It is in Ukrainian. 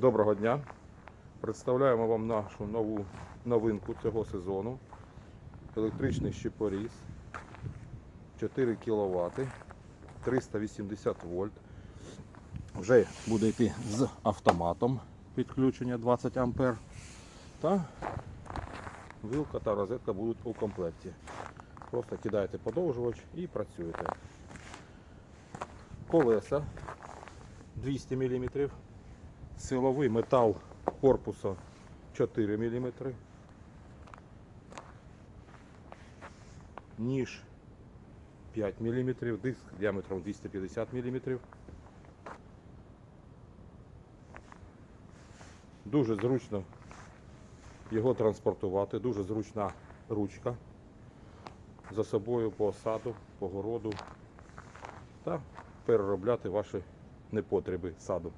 Доброго дня! Представляємо вам нашу нову новинку цього сезону. Електричний щепоріз 4 кВт, 380 вольт. Вже буде йти з автоматом підключення 20 А. Та вилка та розетка будуть у комплекті. Просто кидаєте подовжувач і працюєте. Колеса 200 мм. Силовий метал корпуса 4 мм. Ніж 5 мм, диск діаметром 250 мм. Дуже зручно його транспортувати, дуже зручна ручка за собою по саду, по городу та переробляти ваші непотреби саду.